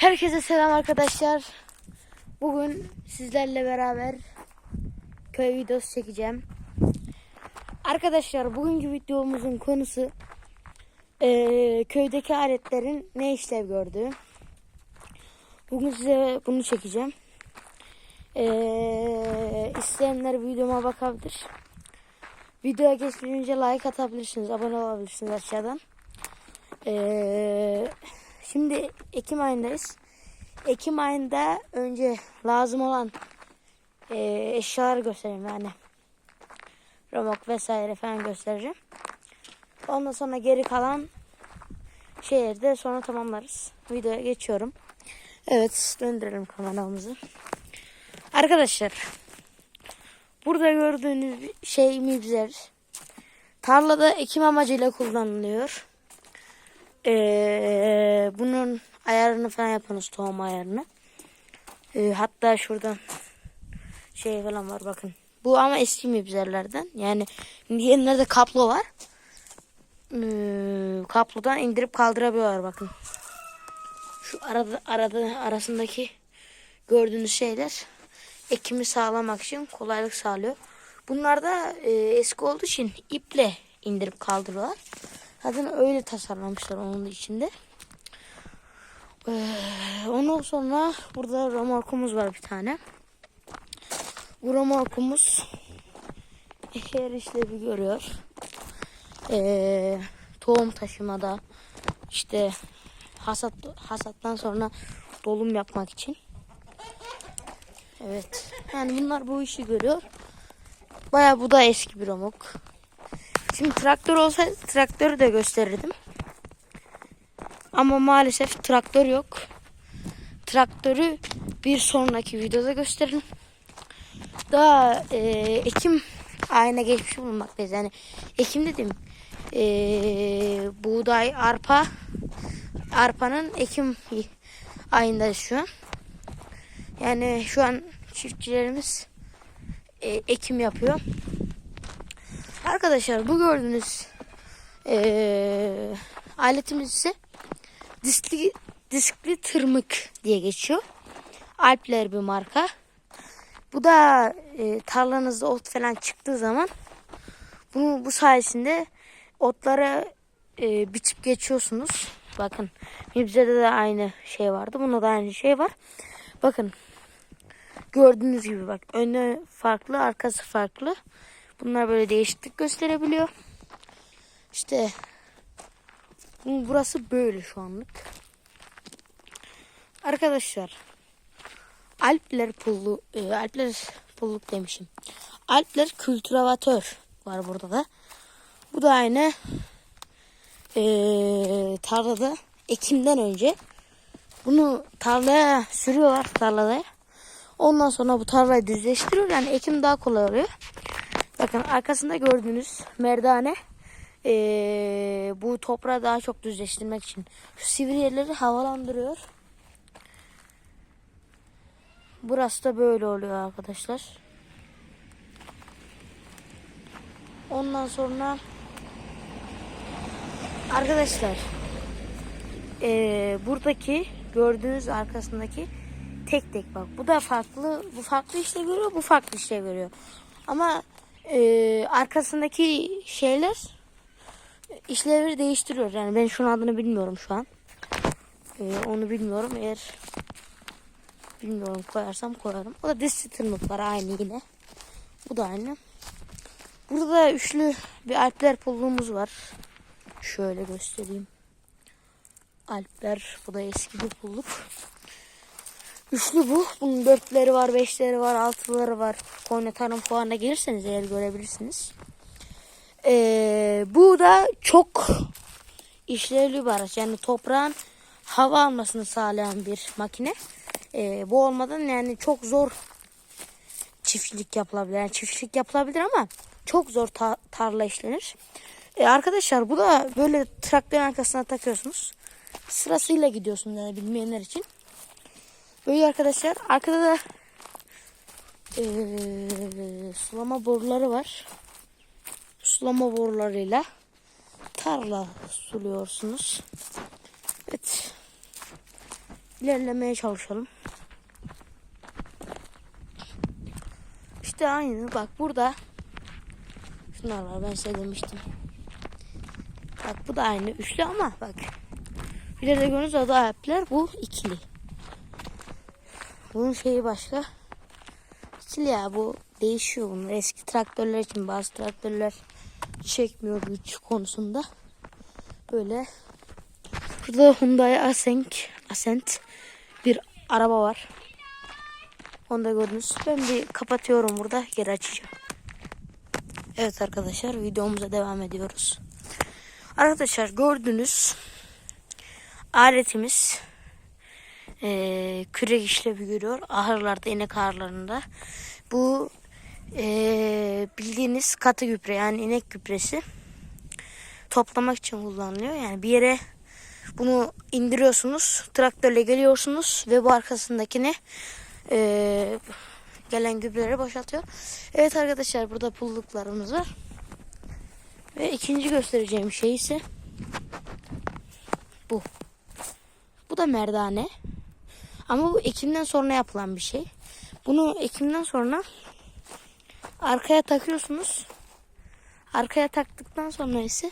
Herkese selam arkadaşlar. Bugün sizlerle beraber köy videosu çekeceğim. Arkadaşlar bugünkü videomuzun konusu eee, köydeki aletlerin ne işlev gördüğü. Bugün size bunu çekeceğim. Eee isteyenler videoma bakabilir. Videoya geçmeden önce like atabilirsiniz, abone olabilirsiniz aşağıdan. Eee Şimdi Ekim ayındayız. Ekim ayında önce lazım olan e, eşyaları göstereyim yani. Romok vesaire falan göstereceğim. Ondan sonra geri kalan şeyleri de sonra tamamlarız. Videoya geçiyorum. Evet döndürelim kameramızı. Arkadaşlar burada gördüğünüz şey mibzer. Tarlada ekim amacıyla kullanılıyor. Ee, bunun ayarını falan yapıyorsunuz tohum ayarını. Ee, hatta şuradan şey falan var bakın. Bu ama eski mibzerlerden. Yani yenilerde kaplo var. Ee, kaplodan indirip kaldırabiliyorlar bakın. Şu arada, arada arasındaki gördüğünüz şeyler ekimi sağlamak için kolaylık sağlıyor. Bunlar da e, eski olduğu için iple indirip kaldırıyorlar. Zaten öyle tasarlamışlar onun içinde. Ee, ondan sonra burada romorkumuz var bir tane. Bu romorkumuz her işlevi görüyor. Ee, tohum taşımada işte hasat hasattan sonra dolum yapmak için. Evet. Yani bunlar bu işi görüyor. Baya bu da eski bir romok. Şimdi traktör olsa traktörü de gösterirdim. Ama maalesef traktör yok. Traktörü bir sonraki videoda gösteririm. Daha e, Ekim ayına geçmiş bulunmaktayız. Yani Ekim dedim. E, buğday, arpa. Arpanın Ekim ayındayız şu an. Yani şu an çiftçilerimiz e, ekim yapıyor. Arkadaşlar bu gördüğünüz eee aletimiz ise diskli, diskli tırmık diye geçiyor. Alpler bir marka. Bu da e, tarlanızda ot falan çıktığı zaman bunu bu sayesinde otlara e, biçip geçiyorsunuz. Bakın Mibze'de de aynı şey vardı. Bunda da aynı şey var. Bakın gördüğünüz gibi bak önü farklı arkası farklı. Bunlar böyle değişiklik gösterebiliyor. İşte bu- burası böyle şu anlık. Arkadaşlar Alpler pullu e, Alpler pulluk demişim. Alpler kültüravatör var burada da. Bu da aynı e, tarlada ekimden önce bunu tarlaya sürüyorlar tarlada. Ondan sonra bu tarlayı düzleştiriyor. Yani ekim daha kolay oluyor. Bakın arkasında gördüğünüz merdane eee, bu toprağı daha çok düzleştirmek için şu sivri yerleri havalandırıyor. Burası da böyle oluyor arkadaşlar. Ondan sonra arkadaşlar eee, buradaki gördüğünüz arkasındaki tek tek bak. Bu da farklı. Bu farklı işlev görüyor. Bu farklı işlev görüyor. Ama e, arkasındaki şeyler işlevleri değiştiriyor. Yani ben şunun adını bilmiyorum şu an. E, onu bilmiyorum. Eğer bilmiyorum koyarsam koyarım. O da disk tırmık var aynı yine. Bu da aynı. Burada da üçlü bir Alpler pulluğumuz var. Şöyle göstereyim. Alpler. Bu da eski bir pulluk. Üçlü bu. Bunun dörtleri var, beşleri var, altıları var. Konya Tarım Fuarı'na gelirseniz eğer görebilirsiniz. Ee, bu da çok işlevli bir araç. Yani toprağın hava almasını sağlayan bir makine. Ee, bu olmadan yani çok zor çiftçilik yapılabilir. Yani çiftçilik yapılabilir ama çok zor ta- tarla işlenir. Ee, arkadaşlar bu da böyle traktörün arkasına takıyorsunuz. Sırasıyla gidiyorsunuz yani bilmeyenler için. Böyle arkadaşlar arkada da eee, sulama boruları var. Sulama borularıyla tarla suluyorsunuz. Evet. ilerlemeye çalışalım. İşte aynı bak burada şunlar var ben size demiştim. Bak bu da aynı üçlü ama bak ileride gördüğünüz adı Alpler bu ikili. Bunun şeyi başka. İkili ya bu değişiyor bunlar. Eski traktörler için bazı traktörler çekmiyor güç konusunda. Böyle Burada Hyundai Ascent, Ascent bir araba var. Onu da gördünüz. Ben bir kapatıyorum burada. Geri açacağım. Evet arkadaşlar videomuza devam ediyoruz. Arkadaşlar gördünüz aletimiz eee kürek işlevi görüyor. Ahırlarda, inek ahırlarında. Bu eee, bildiğiniz katı gübre yani inek gübresi toplamak için kullanılıyor. Yani bir yere bunu indiriyorsunuz. Traktörle geliyorsunuz ve bu arkasındakini eee, gelen gübreleri boşaltıyor. Evet arkadaşlar burada pulluklarımız var. Ve ikinci göstereceğim şey ise bu. Bu da merdane. Ama bu Ekim'den sonra yapılan bir şey. Bunu Ekim'den sonra arkaya takıyorsunuz. Arkaya taktıktan sonra ise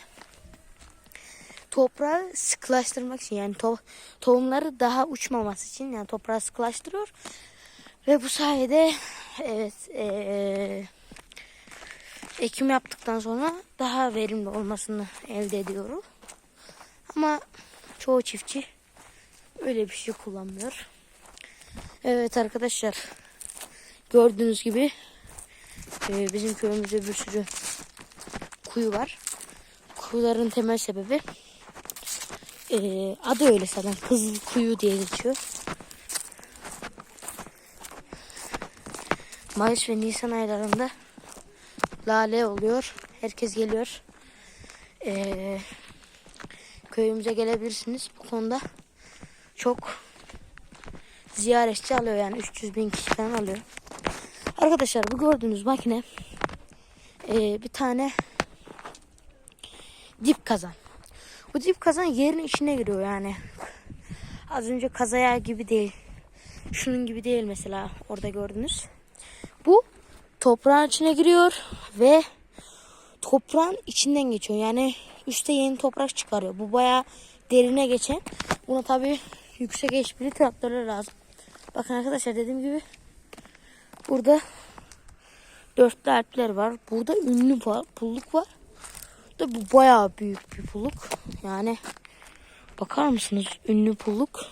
toprağı sıkılaştırmak için yani to- tohumları daha uçmaması için yani toprağı sıkılaştırıyor. Ve bu sayede evet eee, ekim yaptıktan sonra daha verimli olmasını elde ediyorum. Ama çoğu çiftçi öyle bir şey kullanmıyor. Evet arkadaşlar gördüğünüz gibi e, bizim köyümüzde bir sürü kuyu var. Kuyuların temel sebebi e, adı öyle zaten Kızıl Kuyu diye geçiyor. Mayıs ve Nisan aylarında lale oluyor. Herkes geliyor. E, köyümüze gelebilirsiniz. Bu konuda çok ziyaretçi alıyor yani 300 bin kişi falan alıyor. Arkadaşlar bu gördüğünüz makine e, bir tane dip kazan. Bu dip kazan yerin içine giriyor yani. Az önce kazaya gibi değil. Şunun gibi değil mesela orada gördünüz. Bu toprağın içine giriyor ve toprağın içinden geçiyor. Yani üstte yeni toprak çıkarıyor. Bu baya derine geçen. Buna tabi yüksek HP'li traktörler lazım. Bakın arkadaşlar dediğim gibi burada dörtlü alpler var. Burada ünlü var, pulluk var. Da bu bayağı büyük bir pulluk. Yani bakar mısınız ünlü pulluk?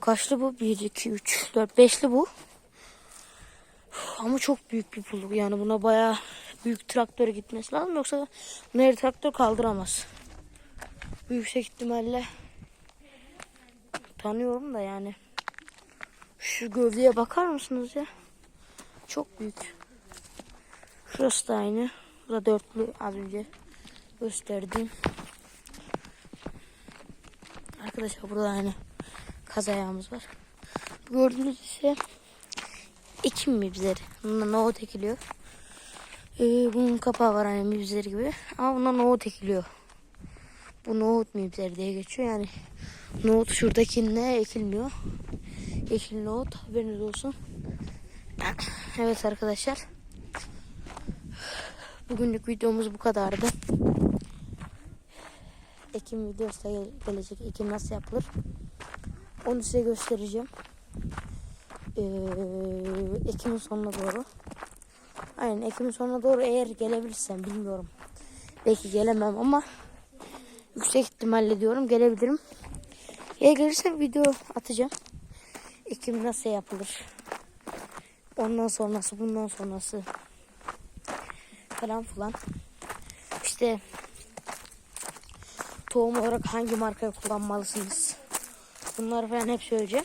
Kaçlı bu? 1, 2, 3, 4, 5'li bu. Ama çok büyük bir pulluk. Yani buna bayağı büyük traktöre gitmesi lazım. Yoksa her traktör kaldıramaz. Bu yüksek ihtimalle tanıyorum da yani. Şu gövdeye bakar mısınız ya? Çok büyük. Şurası da aynı. Bu da dörtlü az önce gösterdiğim. Arkadaşlar burada aynı kaz ayağımız var. Gördüğünüz ise ekim mibzeri. Bunda nohut ekiliyor. Ee, bunun kapağı var hani mibzeri gibi. Ama bunda nohut ekiliyor. Bu nohut mibzeri diye geçiyor. Yani nohut şuradakinde ekilmiyor. Ekil nohut haberiniz olsun. Evet arkadaşlar. Bugünlük videomuz bu kadardı. Ekim videosu da gel- gelecek. Ekim nasıl yapılır? Onu size göstereceğim. Ee, Ekim'in sonuna doğru. Aynen Ekim'in sonuna doğru eğer gelebilirsem bilmiyorum. Belki gelemem ama yüksek ihtimalle diyorum gelebilirim. Eğer gelirsem video atacağım. Ekim nasıl yapılır? Ondan sonrası, bundan sonrası falan filan. İşte tohum olarak hangi markayı kullanmalısınız? Bunları falan hep söyleyeceğim.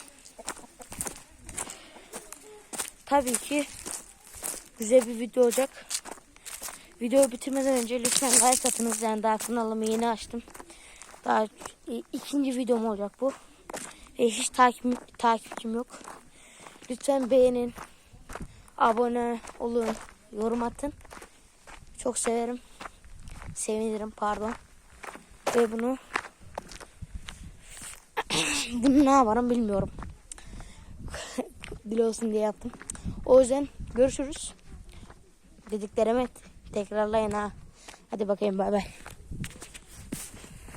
Tabii ki güzel bir video olacak. Videoyu bitirmeden önce lütfen like atınız. Yani daha kanalımı yeni açtım. Daha ikinci videom olacak bu. Ve hiç takip, takipçim yok. Lütfen beğenin. Abone olun. Yorum atın. Çok severim. Sevinirim pardon. Ve bunu bunu ne yaparım bilmiyorum. Dil olsun diye yaptım. O yüzden görüşürüz. Dediklerimi tekrarlayın ha. Hadi bakayım bay bay.